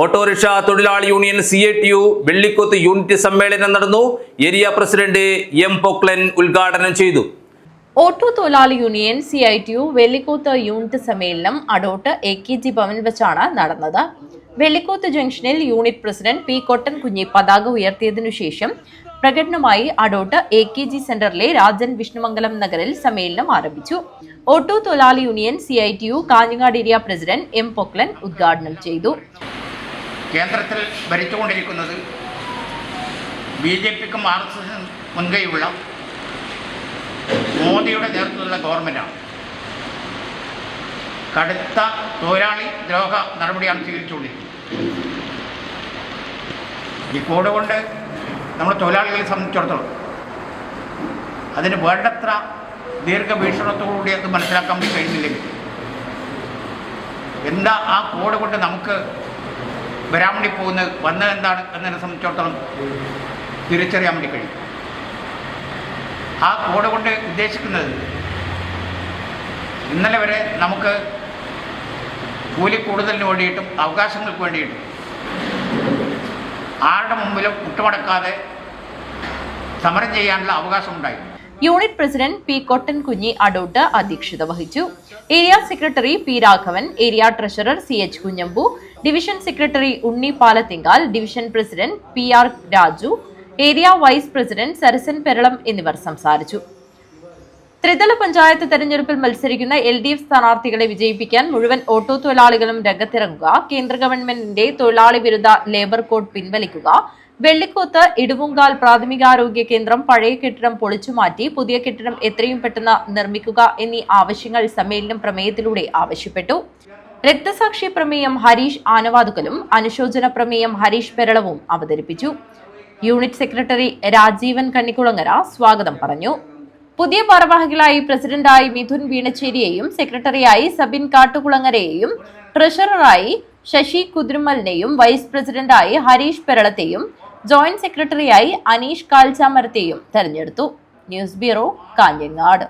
Autorickshaw തൊഴിലാളി union C A T U Vellikkoth unit സമ്മേളനം നടന്നു. ഏരിയ പ്രസിഡന്റ് എം പൊക്ലൻ ഉദ്ഘാടനം ചെയ്തു. ഓട്ടോ തൊഴിലാളി union C I T U Vellikkoth unit സമ്മേളനം Adott A K G Bhavan വെച്ചാണ് നടന്നത്. വെള്ളിക്കോത്ത് ജംഗ്ഷനിൽ യൂണിറ്റ് പ്രസിഡന്റ് പി കൊട്ടൻ കുഞ്ഞി പതാക ഉയർത്തിയതിനു ശേഷം പ്രകടനമായി അടോട്ട് എ കെ ജി സെന്ററിലെ രാജൻ വിഷ്ണുമംഗലം നഗറിൽ സമ്മേളനം ആരംഭിച്ചു. ഓട്ടോ തൊഴിലാളി union C I T U Kanhangad area president M Poklan ഉദ്ഘാടനം ചെയ്തു. കേന്ദ്രത്തിൽ ഭരിച്ചുകൊണ്ടിരിക്കുന്നത് ബി ജെ പിക്കും ആർ എസ് എസിനും മുൻകൈയുള്ള മോദിയുടെ നേതൃത്വത്തിലുള്ള ഗവൺമെന്റാണ് കടുത്ത തൊഴിലാളി ദ്രോഹ നടപടിയാണ് സ്വീകരിച്ചുകൊണ്ടിരിക്കുന്നത്. ഈ കോഡ് കൊണ്ട് നമ്മൾ തൊഴിലാളികളെ സംബന്ധിച്ചിടത്തോളം അതിന് വേണ്ടത്ര ദീർഘവീക്ഷണത്തോടുകൂടി അത് മനസ്സിലാക്കാൻ കഴിയുന്നില്ലെങ്കിൽ എന്താ ആ കോഡ് കൊണ്ട് നമുക്ക് വരാൻ വേണ്ടി പോകുന്നത് വന്നത് എന്താണ് എന്നതിനെ സംബന്ധിച്ചിടത്തോളം തിരിച്ചറിയാൻ വേണ്ടി കഴിയും. ആ കോഡ് കൊണ്ട് ഉദ്ദേശിക്കുന്നത് ഇന്നലെ വരെ നമുക്ക് കൂലി കൂടുതലിന് വേണ്ടിയിട്ടും അവകാശങ്ങൾക്ക് വേണ്ടിയിട്ടും ആരുടെ മുമ്പിലും മുട്ടുമടക്കാതെ സമരം ചെയ്യാനുള്ള അവകാശം ഉണ്ടായി യൂണിറ്റ് പ്രസിഡന്റ് പി കൊട്ടൻ കുഞ്ഞി അടോട്ട് അധ്യക്ഷത വഹിച്ചു area secretary P Raghavan area treasurer C H Kunhambu division secretary Unni Palathingal division president P R Raju area vice president Sarasan Peralam എന്നിവർ സംസാരിച്ചു. ത്രിതല പഞ്ചായത്ത് തെരഞ്ഞെടുപ്പിൽ മത്സരിക്കുന്ന എൽ ഡി എഫ് സ്ഥാനാർത്ഥികളെ വിജയിപ്പിക്കാൻ മുഴുവൻ ഓട്ടോ തൊഴിലാളികളും രംഗത്തിറങ്ങുക കേന്ദ്ര ഗവൺമെന്റിന്റെ തൊഴിലാളി വിരുദ്ധ ലേബർ കോഡ് പിൻവലിക്കുക വെള്ളിക്കോത്ത് ഇടുവുങ്കാൽ പ്രാഥമികാരോഗ്യ കേന്ദ്രം പഴയ കെട്ടിടം പൊളിച്ചുമാറ്റി പുതിയ കെട്ടിടം എത്രയും പെട്ടെന്ന് നിർമ്മിക്കുക എന്നീ ആവശ്യങ്ങൾ സമ്മേളനം പ്രമേയത്തിലൂടെ ആവശ്യപ്പെട്ടു. രക്തസാക്ഷി പ്രമേയം ഹരീഷ് ആനവാതുക്കലും അനുശോചന പ്രമേയം ഹരീഷ് പെരളവും അവതരിപ്പിച്ചു. യൂണിറ്റ് സെക്രട്ടറി രാജീവൻ കണ്ണിക്കുളങ്ങര സ്വാഗതം പറഞ്ഞു. പുതിയ ഭാരവാഹികളായി പ്രസിഡന്റായി മിഥുൻ വീണച്ചേരിയെയും സെക്രട്ടറിയായി സബിൻ കാട്ടുകുളങ്ങരയെയും ട്രഷററായി ശശി കുദ്രുമലിനെയും വൈസ് പ്രസിഡന്റായി ഹരീഷ് പെരളത്തെയും ജോയിന്റ് സെക്രട്ടറിയായി അനീഷ് കാൽച്ചാമരത്തെയും തെരഞ്ഞെടുത്തു. News bureau Kanhangad.